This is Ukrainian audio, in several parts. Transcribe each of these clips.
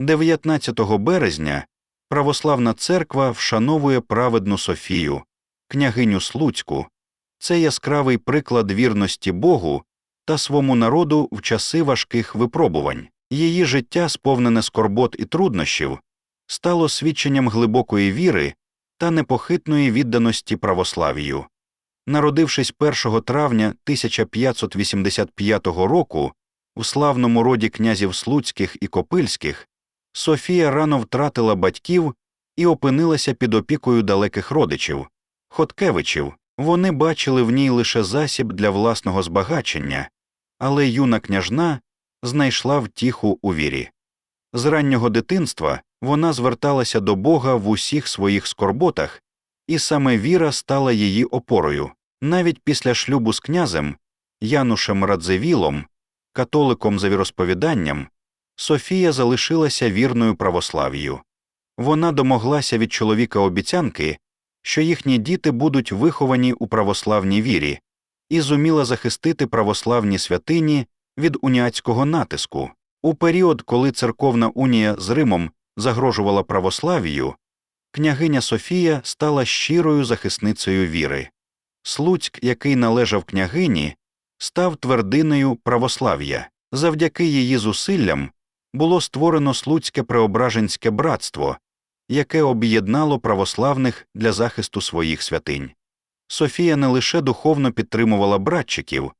19 березня православна церква вшановує праведну Софію, княгиню Слуцьку. Це яскравий приклад вірності Богу та свому народу в часи важких випробувань. Її життя, сповнене скорбот і труднощів, стало свідченням глибокої віри та непохитної відданості православію. Народившись 1 травня 1585 року у славному роді князів Слуцьких і Копильських, Софія рано втратила батьків і опинилася під опікою далеких родичів, Хоткевичів. Вони бачили в ній лише засіб для власного збагачення, але юна княжна знайшла втіху у вірі. З раннього дитинства вона зверталася до Бога в усіх своїх скорботах, і саме віра стала її опорою. Навіть після шлюбу з князем Янушем Радзевілом, католиком за віросповіданням, Софія залишилася вірною православ'ю. Вона домоглася від чоловіка обіцянки, що їхні діти будуть виховані у православній вірі, і зуміла захистити православні святині від уніатського натиску. У період, коли церковна унія з Римом загрожувала православію, княгиня Софія стала щирою захисницею віри. Слуцьк, який належав княгині, став твердиною православ'я. Завдяки її зусиллям було створено Слуцьке Преображенське братство, яке об'єднало православних для захисту своїх святинь. Софія не лише духовно підтримувала братчиків,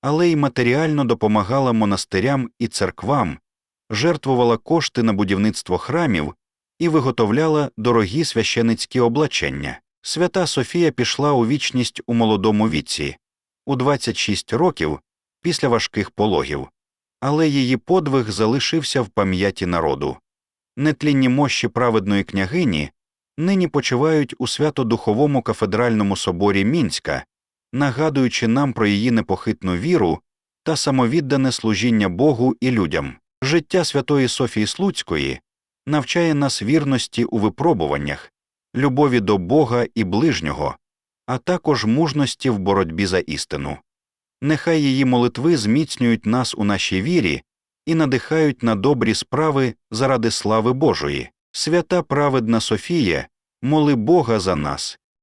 але й матеріально допомагала монастирям і церквам, жертвувала кошти на будівництво храмів і виготовляла дорогі священицькі облачення. Свята Софія пішла у вічність у молодому віці, у 26 років після важких пологів, але її подвиг залишився в пам'яті народу. Нетлінні мощі праведної княгині нині почивають у свято-духовому кафедральному соборі Мінська, нагадуючи нам про її непохитну віру та самовіддане служіння Богу і людям. Життя святої Софії Слуцької навчає нас вірності у випробуваннях, любові до Бога і ближнього, а також мужності в боротьбі за істину. Нехай її молитви зміцнюють нас у нашій вірі і надихають на добрі справи заради слави Божої. Свята праведна Софія, моли Бога за нас